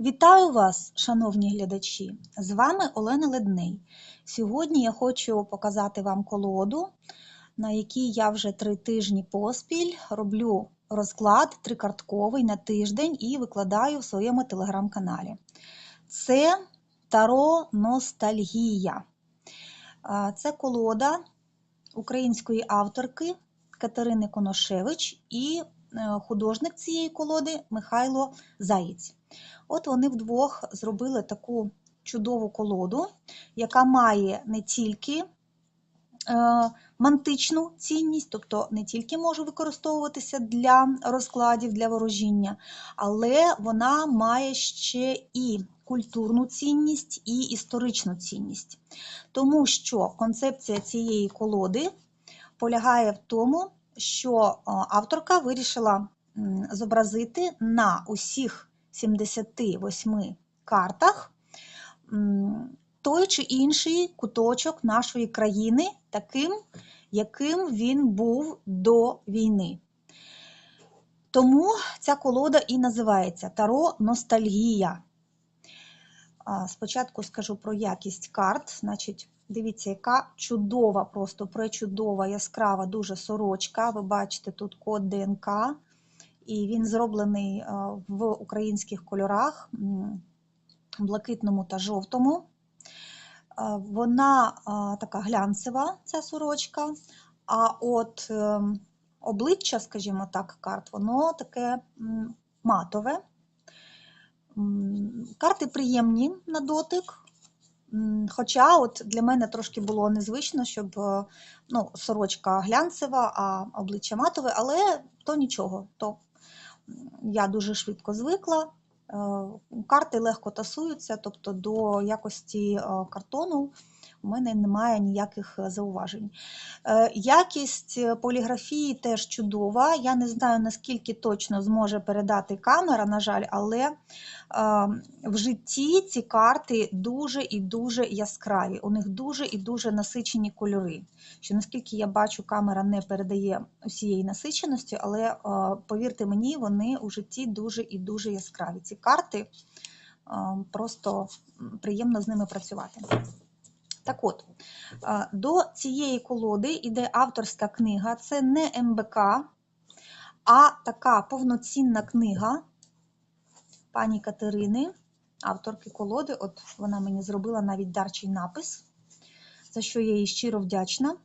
Вітаю вас, шановні глядачі! З вами Олена Ледний. Сьогодні я хочу показати вам колоду, на якій я вже три тижні поспіль роблю розклад трикартковий на тиждень і викладаю в своєму телеграм-каналі. Це Таро Ностальгія. Це колода української авторки Катерини Коношевич і художник цієї колоди Михайло Заєць. От вони вдвох зробили таку чудову колоду, яка має не тільки е, мантичну цінність, тобто не тільки може використовуватися для розкладів, для ворожіння, але вона має ще і культурну цінність, і історичну цінність. Тому що концепція цієї колоди полягає в тому, що е, авторка вирішила зобразити на усіх 78 картах той чи інший куточок нашої країни, таким, яким він був до війни. Тому ця колода і називається Таро Ностальгія. Спочатку скажу про якість карт. Значить, дивіться, яка чудова, просто пречудова, яскрава, дуже сорочка. Ви бачите тут код ДНК і він зроблений е, в українських кольорах блакитному та жовтому. Е, вона е, така глянцева, ця сорочка, а от обличчя, скажімо так, карт, воно таке матове. Карти приємні на дотик. Хоча от для мене трошки було незвично, щоб ну, сорочка глянцева, а обличчя матове, але то нічого, то я дуже швидко звикла. Е, карти легко тасуються, тобто до якості е, картону у мене немає ніяких зауважень. Е, якість поліграфії теж чудова. Я не знаю, наскільки точно зможе передати камера, на жаль, але в житті ці карти дуже і дуже яскраві. У них дуже і дуже насичені кольори. Що наскільки я бачу, камера не передає усієї насиченості, але повірте мені, вони у житті дуже і дуже яскраві. Ці карти просто приємно з ними працювати. Так от, до цієї колоди йде авторська книга, це не МБК, а така повноцінна книга пані Катерини, авторки колоди. От вона мені зробила навіть дарчий напис, за що я їй щиро вдячна.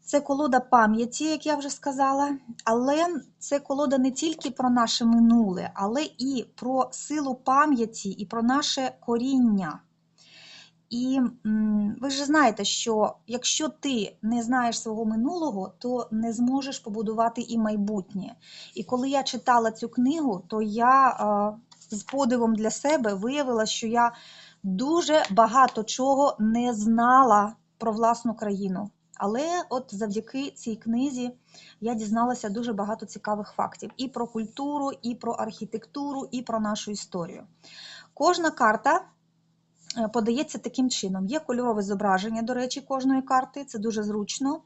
Це колода пам'яті, як я вже сказала, але це колода не тільки про наше минуле, але і про силу пам'яті, і про наше коріння. І ви ж знаєте, що якщо ти не знаєш свого минулого, то не зможеш побудувати і майбутнє. І коли я читала цю книгу, то я з подивом для себе виявила, що я дуже багато чого не знала про власну країну. Але от завдяки цій книзі я дізналася дуже багато цікавих фактів і про культуру, і про архітектуру, і про нашу історію. Кожна карта. Подається таким чином: є кольорове зображення, до речі, кожної карти, це дуже зручно.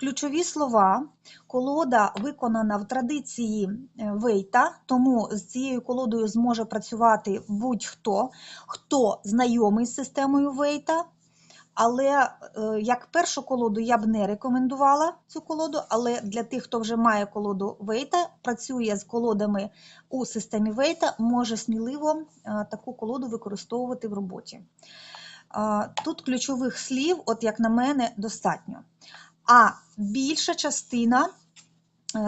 Ключові слова. Колода виконана в традиції е, Вейта, тому з цією колодою зможе працювати будь-хто, хто знайомий з системою Вейта. Але е, як першу колоду я б не рекомендувала цю колоду, але для тих, хто вже має колоду Вейта, працює з колодами у системі Вейта, може сміливо е, таку колоду використовувати в роботі. Е, тут ключових слів, от як на мене, достатньо. А більша частина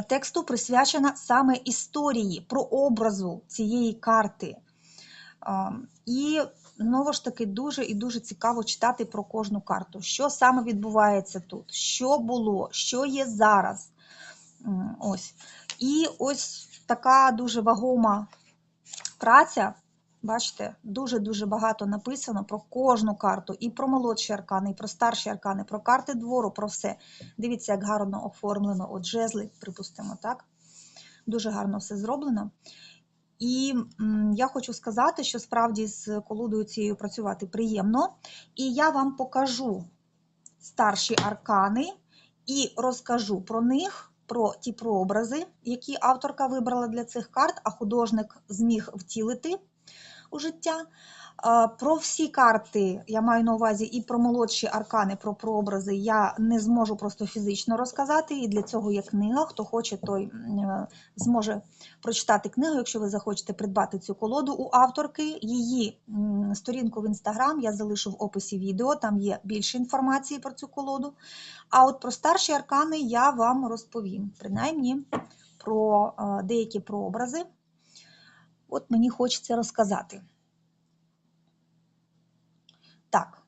тексту присвячена саме історії про образу цієї карти. І знову ж таки дуже і дуже цікаво читати про кожну карту. Що саме відбувається тут, що було, що є зараз. Ось. І ось така дуже вагома праця. Бачите, дуже-дуже багато написано про кожну карту, і про молодші аркани, і про старші аркани, про карти двору, про все. Дивіться, як гарно оформлено от жезли, припустимо, так? Дуже гарно все зроблено. І я хочу сказати, що справді з колодою цією працювати приємно. І я вам покажу старші аркани і розкажу про них про ті прообрази, які авторка вибрала для цих карт, а художник зміг втілити у життя. Е, Про всі карти я маю на увазі і про молодші аркани, про прообрази я не зможу просто фізично розказати. І для цього є книга. Хто хоче, той е, зможе прочитати книгу, якщо ви захочете придбати цю колоду у авторки. Її сторінку в інстаграм я залишу в описі відео, там є більше інформації про цю колоду. А от про старші аркани я вам розповім, принаймні про е, деякі прообрази. От мені хочеться розказати. Так.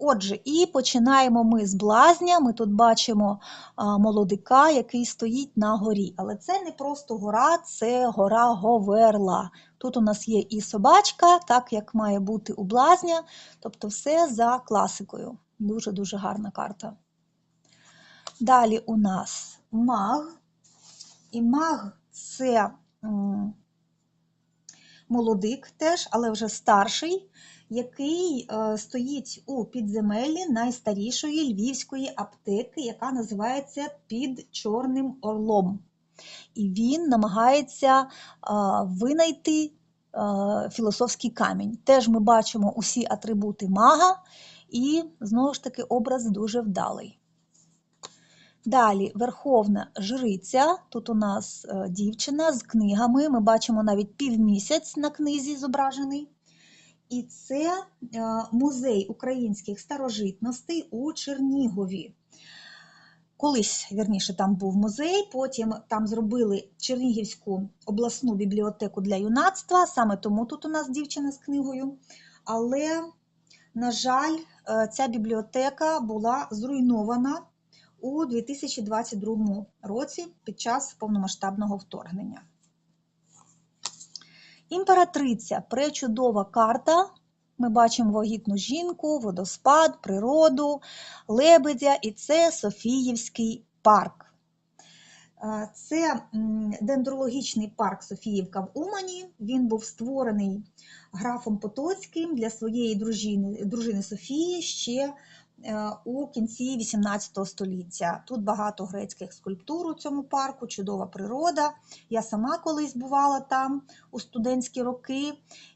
Отже, і починаємо ми з блазня. Ми тут бачимо молодика, який стоїть на горі. Але це не просто гора, це гора Говерла. Тут у нас є і собачка, так як має бути у блазня. Тобто все за класикою. Дуже-дуже гарна карта. Далі у нас маг. І маг це молодик теж, але вже старший, який е, стоїть у підземеллі найстарішої львівської аптеки, яка називається Під Чорним Орлом. І він намагається е, винайти е, філософський камінь. Теж ми бачимо усі атрибути мага, і знову ж таки образ дуже вдалий. Далі верховна жриця. Тут у нас е, дівчина з книгами. Ми бачимо навіть півмісяць на книзі зображений. І це е, музей українських старожитностей у Чернігові. Колись, вірніше, там був музей, потім там зробили Чернігівську обласну бібліотеку для юнацтва, саме тому тут у нас дівчина з книгою. Але, на жаль, е, ця бібліотека була зруйнована у 2022 році під час повномасштабного вторгнення. Імператриця пречудова карта. Ми бачимо вагітну жінку, водоспад, природу, лебедя, і це Софіївський парк. Е, Це дендрологічний парк Софіївка в Умані. Він був створений графом Потоцьким для своєї дружини, дружини Софії ще у кінці 18 століття. Тут багато грецьких скульптур у цьому парку, чудова природа. Я сама колись бувала там у студентські роки,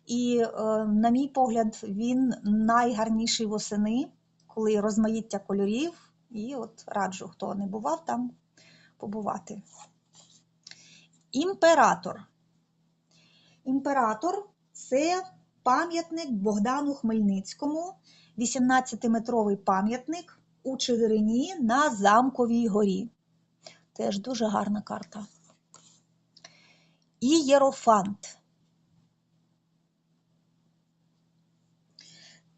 і, е, на мій погляд, він найгарніший восени, коли розмаїття кольорів. І от раджу, хто не бував там, побувати. Імператор. Імператор це пам'ятник Богдану Хмельницькому, 18-метровий пам'ятник у Чигирині на Замковій горі. Теж дуже гарна карта. І Єрофант.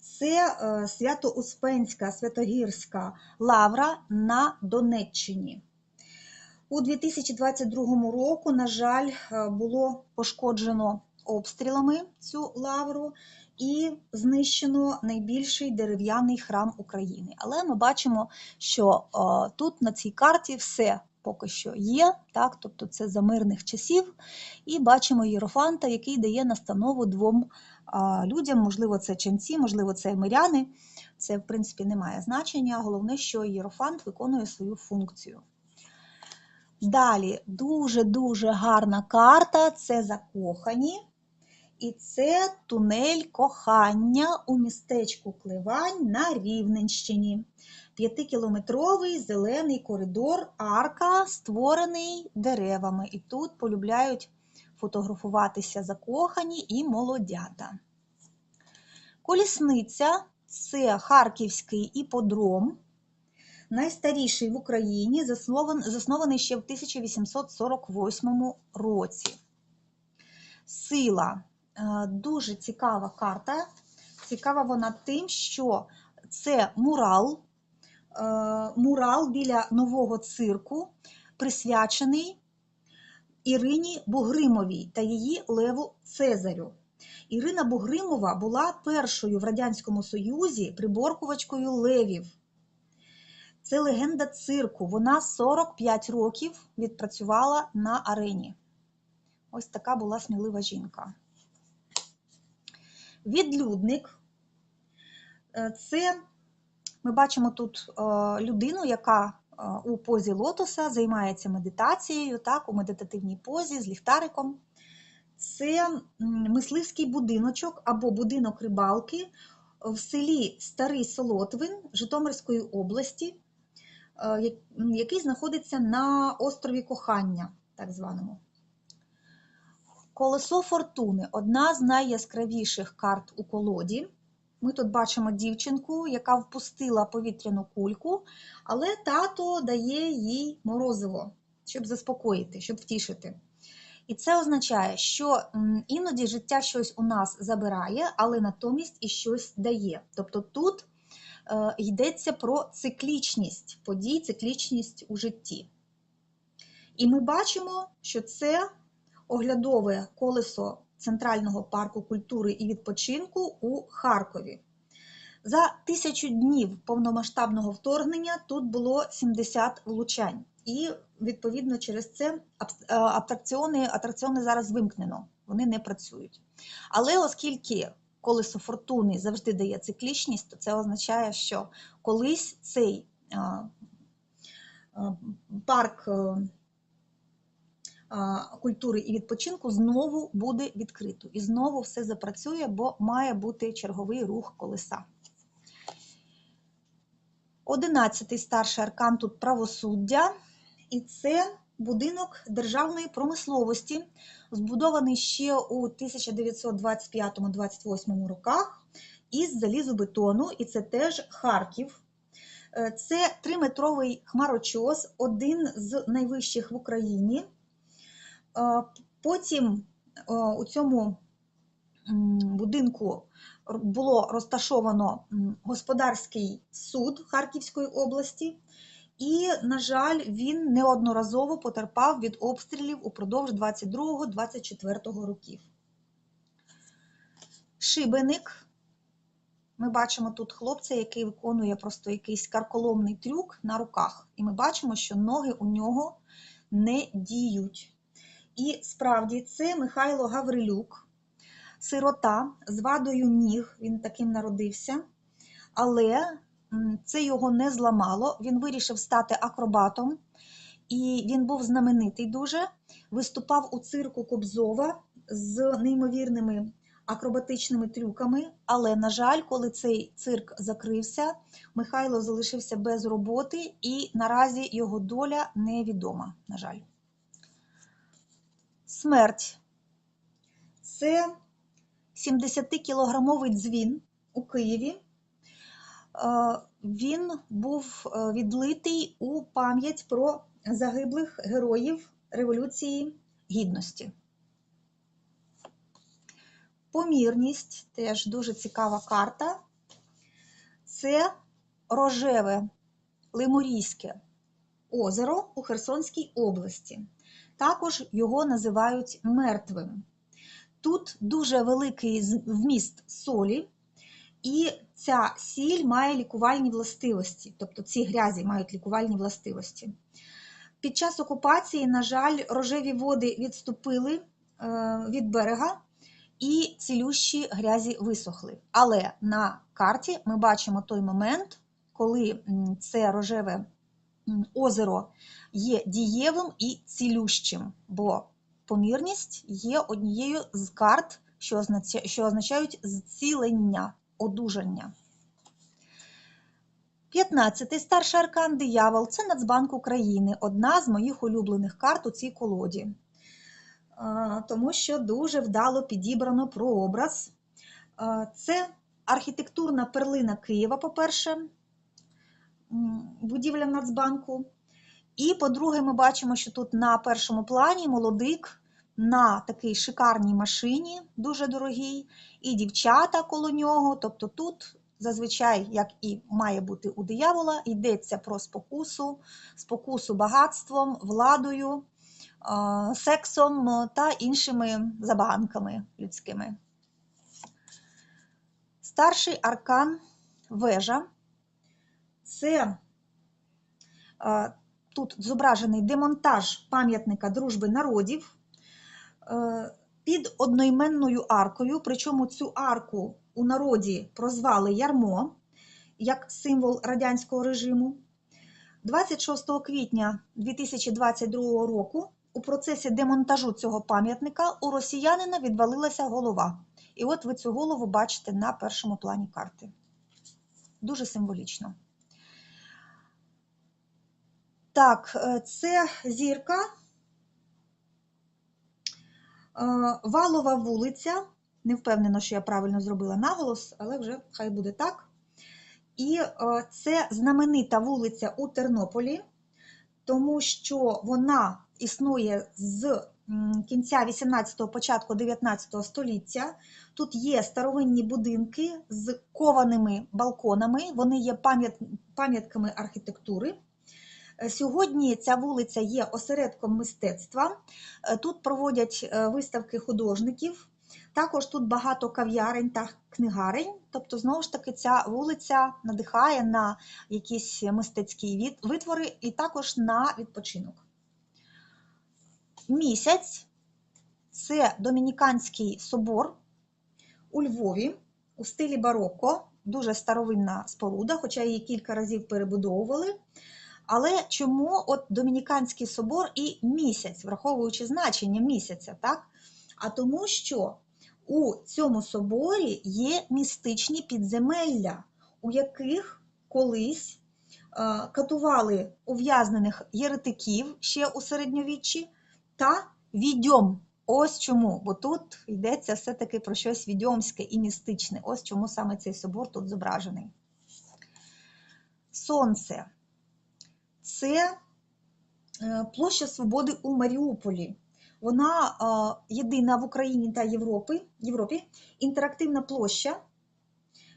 Це е, Свято-Успенська Святогірська лавра на Донеччині. У 2022 року, на жаль, е, було пошкоджено обстрілами цю лавру і знищено найбільший дерев'яний храм України. Але ми бачимо, що е, тут на цій карті все поки що є, так, тобто це за мирних часів. І бачимо Єрофанта, який дає настанову двом а, людям, можливо, це ченці, можливо, це миряни. Це, в принципі, не має значення. Головне, що Єрофант виконує свою функцію. Далі дуже-дуже гарна карта це закохані. І це тунель кохання у містечку Кливань на Рівненщині. П'ятикілометровий зелений коридор, арка, створений деревами. І тут полюбляють фотографуватися закохані і молодята. Колісниця це Харківський іподром, найстаріший в Україні, заснований, ще в 1848 році. Сила дуже цікава карта. Цікава вона тим, що це мурал, е, мурал біля нового цирку, присвячений Ірині Бугримовій та її Леву Цезарю. Ірина Бугримова була першою в Радянському Союзі приборкувачкою левів. Це легенда цирку. Вона 45 років відпрацювала на арені. Ось така була смілива жінка. Відлюдник Е, це ми бачимо тут е, людину, яка у позі лотоса, займається медитацією, так, у медитативній позі з ліхтариком. Це мисливський будиночок або будинок рибалки в селі Старий Солотвин Житомирської області, е, який знаходиться на острові Кохання, так званому. Колесо фортуни одна з найяскравіших карт у колоді. Ми тут бачимо дівчинку, яка впустила повітряну кульку, але тато дає їй морозиво, щоб заспокоїти, щоб втішити. І це означає, що іноді життя щось у нас забирає, але натомість і щось дає. Тобто тут е, йдеться про циклічність подій, циклічність у житті. І ми бачимо, що це оглядове колесо Центрального парку культури і відпочинку у Харкові. За тисячу днів повномасштабного вторгнення тут було 70 влучань. І відповідно через це е, атракціони, атракціони зараз вимкнено, вони не працюють. Але оскільки колесо фортуни завжди дає циклічність, то це означає, що колись цей е, е, парк культури і відпочинку знову буде відкрито. І знову все запрацює, бо має бути черговий рух колеса. Одинадцятий старший аркан тут правосуддя, і це будинок державної промисловості, збудований ще у 1925-28 роках із залізобетону, і це теж Харків. Е, Це триметровий хмарочос, один з найвищих в Україні. Е, Потім е, у цьому будинку було розташовано господарський суд Харківської області, і, на жаль, він неодноразово потерпав від обстрілів упродовж 22-24 років. Шибеник. Ми бачимо тут хлопця, який виконує просто якийсь карколомний трюк на руках. І ми бачимо, що ноги у нього не діють. І справді це Михайло Гаврилюк, сирота з вадою ніг, він таким народився, але це його не зламало. Він вирішив стати акробатом, і він був знаменитий дуже. Виступав у цирку Кобзова з неймовірними акробатичними трюками. Але, на жаль, коли цей цирк закрився, Михайло залишився без роботи, і наразі його доля невідома, на жаль. Смерть це 70-кілограмовий дзвін у Києві. Е, Він був е, відлитий у пам'ять про загиблих героїв Революції Гідності. Помірність теж дуже цікава карта. Це рожеве Лимурійське озеро у Херсонській області. Також його називають мертвим. Тут дуже великий вміст солі, і ця сіль має лікувальні властивості, тобто ці грязі мають лікувальні властивості. Під час окупації, на жаль, рожеві води відступили е, від берега, і цілющі грязі висохли. Але на карті ми бачимо той момент, коли це рожеве озеро є дієвим і цілющим, бо помірність є однією з карт, що означають, зцілення, одужання. 15-й Старший аркан диявол це Нацбанк України, одна з моїх улюблених карт у цій колоді. Тому що дуже вдало підібрано прообраз. Це архітектурна перлина Києва, по-перше, будівля Нацбанку. І, по-друге, ми бачимо, що тут на першому плані молодик на такій шикарній машині, дуже дорогій, і дівчата коло нього. Тобто тут зазвичай, як і має бути у диявола, йдеться про спокусу, спокусу багатством, владою, е, сексом е, та іншими забаганками людськими. Старший аркан вежа це е, тут зображений демонтаж пам'ятника дружби народів е, під одноіменною аркою. Причому цю арку у народі прозвали ярмо як символ радянського режиму. 26 квітня 2022 року у процесі демонтажу цього пам'ятника у росіянина відвалилася голова. І от ви цю голову бачите на першому плані карти. Дуже символічно. Так, е, це зірка. Е, Валова вулиця. Не впевнена, що я правильно зробила наголос, але вже хай буде так. І е, це знаменита вулиця у Тернополі, тому що вона існує з кінця 18-го, початку 19 століття. Тут є старовинні будинки з кованими балконами, вони є пам'ятками архітектури. Е, Сьогодні ця вулиця є осередком мистецтва. Е, Тут проводять е, виставки художників. Також тут багато кав'ярень та книгарень. Тобто, знову ж таки, ця вулиця надихає на якісь мистецькі витвори і також на відпочинок. Місяць це Домініканський собор у Львові у стилі бароко. Дуже старовинна споруда, хоча її кілька разів перебудовували. Але чому от Домініканський собор і місяць, враховуючи значення місяця, так? А тому, що у цьому соборі є містичні підземелля, у яких колись е, катували ув'язнених єретиків ще у середньовіччі та відьом. Ось чому, бо тут йдеться все-таки про щось відьомське і містичне. Ось чому саме цей собор тут зображений. Сонце це е, площа Свободи у Маріуполі. Вона е, єдина в Україні та Європі, Європі інтерактивна площа,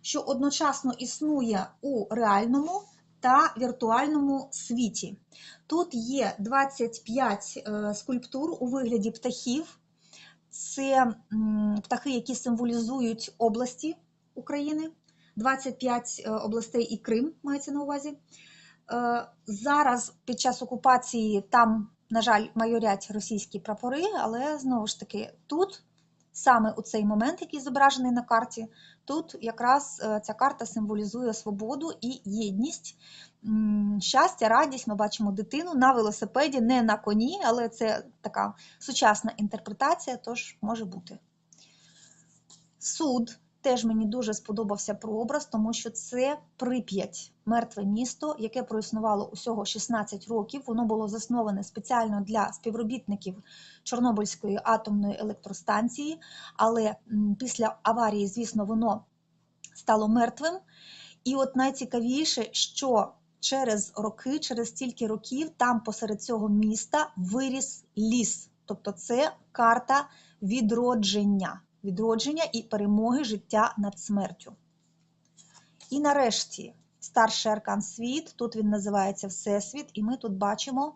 що одночасно існує у реальному та віртуальному світі. Тут є 25 е, скульптур у вигляді птахів. Це птахи, які символізують області України, 25 е, областей і Крим мається на увазі. Е, Зараз під час окупації там, на жаль, майорять російські прапори, але знову ж таки тут, саме у цей момент, який зображений на карті, тут якраз е, ця карта символізує свободу і єдність, щастя, радість. Ми бачимо дитину на велосипеді, не на коні, але це така сучасна інтерпретація, тож може бути. Суд теж мені дуже сподобався прообраз, тому що це Прип'ять, мертве місто, яке проіснувало усього 16 років. Воно було засноване спеціально для співробітників Чорнобильської атомної електростанції, але після аварії, звісно, воно стало мертвим. І от найцікавіше, що через роки, через стільки років, там посеред цього міста виріс ліс. Тобто це карта відродження, відродження і перемоги життя над смертю. І нарешті старший аркан світ, тут він називається Всесвіт, і ми тут бачимо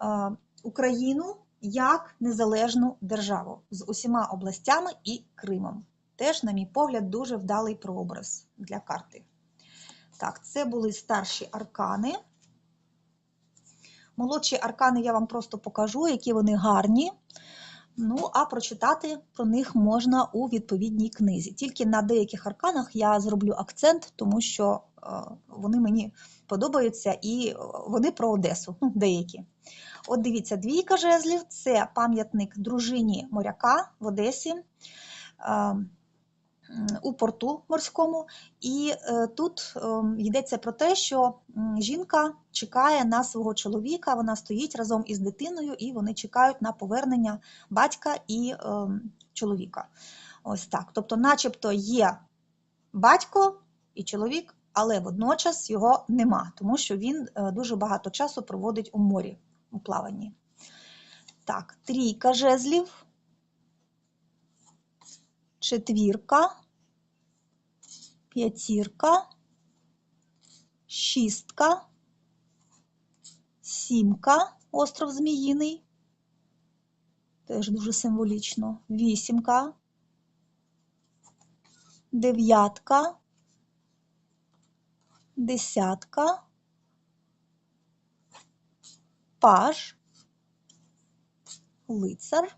е, Україну як незалежну державу з усіма областями і Кримом. Теж, на мій погляд, дуже вдалий прообраз для карти. Так, це були старші аркани. Молодші аркани я вам просто покажу, які вони гарні. Ну, а прочитати про них можна у відповідній книзі. Тільки на деяких арканах я зроблю акцент, тому що е, вони мені подобаються і вони про Одесу, ну, деякі. От дивіться, двійка жезлів це пам'ятник дружині моряка в Одесі. У порту морському, і е, тут е, йдеться про те, що жінка чекає на свого чоловіка, вона стоїть разом із дитиною, і вони чекають на повернення батька і е, чоловіка. Ось так. Тобто, начебто, є батько і чоловік, але водночас його нема, тому що він е, дуже багато часу проводить у морі у плаванні. Так, трійка жезлів четвірка, п'ятірка, шістка, сімка, остров Зміїний, теж дуже символічно, вісімка, дев'ятка, десятка, паж, лицар,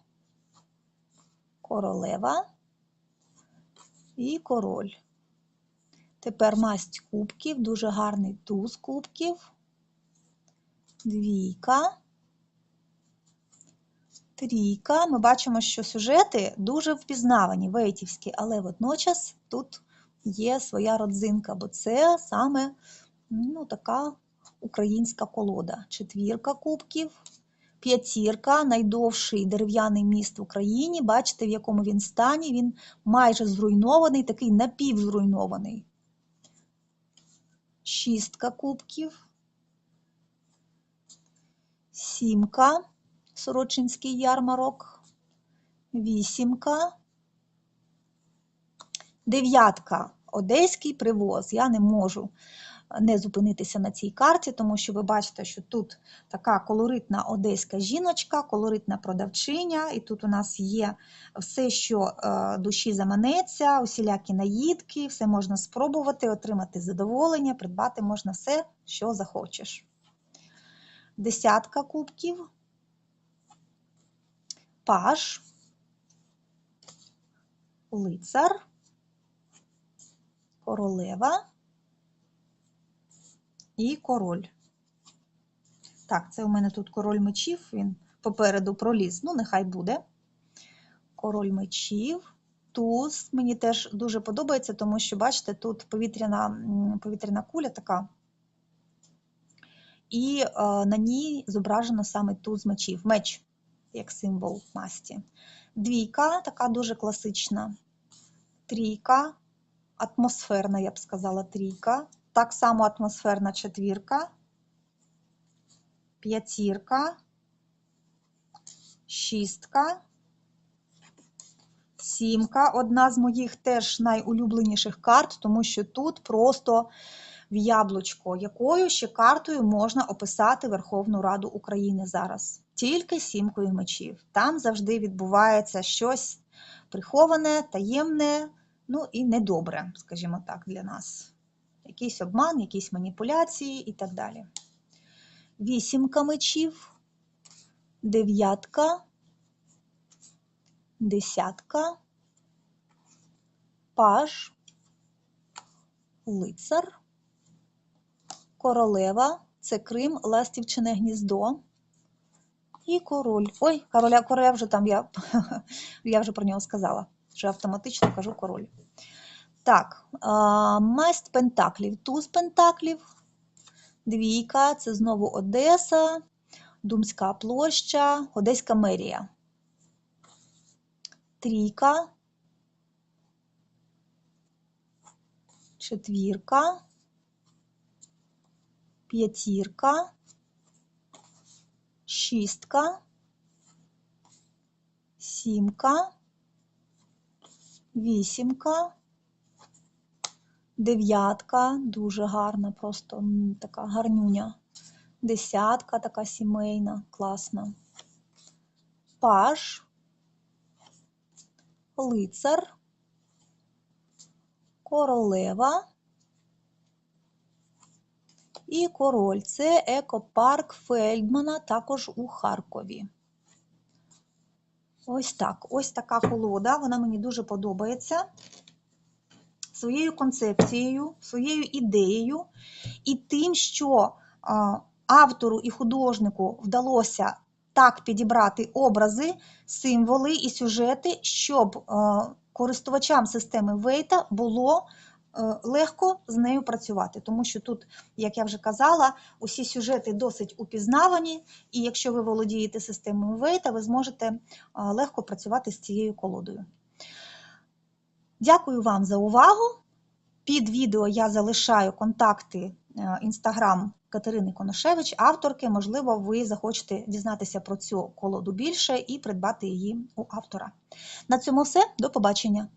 королева і король. Тепер масть кубків, дуже гарний туз кубків. двійка, трійка. Ми бачимо, що сюжети дуже впізнавані, вейтівські, але водночас тут є своя родзинка, бо це саме ну, така українська колода. Четвірка кубків, п'ятірка, найдовший дерев'яний міст в Україні. Бачите, в якому він стані. Він майже зруйнований, такий напівзруйнований. Шістка кубків. Сімка, Сорочинський ярмарок, вісімка, дев'ятка, Одеський привоз. Я не можу не зупинитися на цій карті, тому що ви бачите, що тут така колоритна одеська жіночка, колоритна продавчиня, і тут у нас є все, що е, душі заманеться, усілякі наїдки, все можна спробувати, отримати задоволення, придбати можна все, що захочеш. Десятка кубків, паж, лицар, королева і король. Так, це у мене тут король мечів, він попереду проліз, ну, нехай буде. Король мечів, туз. Мені теж дуже подобається, тому що, бачите, тут повітряна, повітряна куля така. І е, на ній зображено саме туз мечів, меч, як символ масті. Двійка, така дуже класична. Трійка, атмосферна, я б сказала, трійка. Так само атмосферна четвірка, п'ятірка, шістка, сімка. Одна з моїх теж найулюбленіших карт, тому що тут просто в яблучко, якою ще картою можна описати Верховну Раду України зараз. Тільки сімкою мечів. Там завжди відбувається щось приховане, таємне, ну і недобре, скажімо так, для нас. Якийсь обман, якісь маніпуляції і так далі. Вісімка мечів, дев'ятка, десятка, паж, лицар, королева, це Крим, ластівчине гніздо. І король. Ой, короля, короля вже там я, я вже про нього сказала. Вже автоматично кажу король. Так, масть пентаклів, туз пентаклів, двійка, це знову Одеса, Думська площа, Одеська мерія. Трійка, четвірка, п'ятірка, шістка, сімка, вісімка. Дев'ятка дуже гарна, просто така гарнюня. Десятка така сімейна, класна. Паж, лицар, королева і король. Це екопарк Фельдмана, також у Харкові. Ось так. Ось така колода. Вона мені дуже подобається своєю концепцією, своєю ідеєю і тим, що автору і художнику вдалося так підібрати образи, символи і сюжети, щоб користувачам системи Вейта було е, легко з нею працювати. Тому що тут, як я вже казала, усі сюжети досить упізнавані, і якщо ви володієте системою Вейта, ви зможете легко працювати з цією колодою. Дякую вам за увагу. Під відео я залишаю контакти інстаграм Катерини Коношевич, авторки. Можливо, ви захочете дізнатися про цю колоду більше і придбати її у автора. На цьому все. До побачення!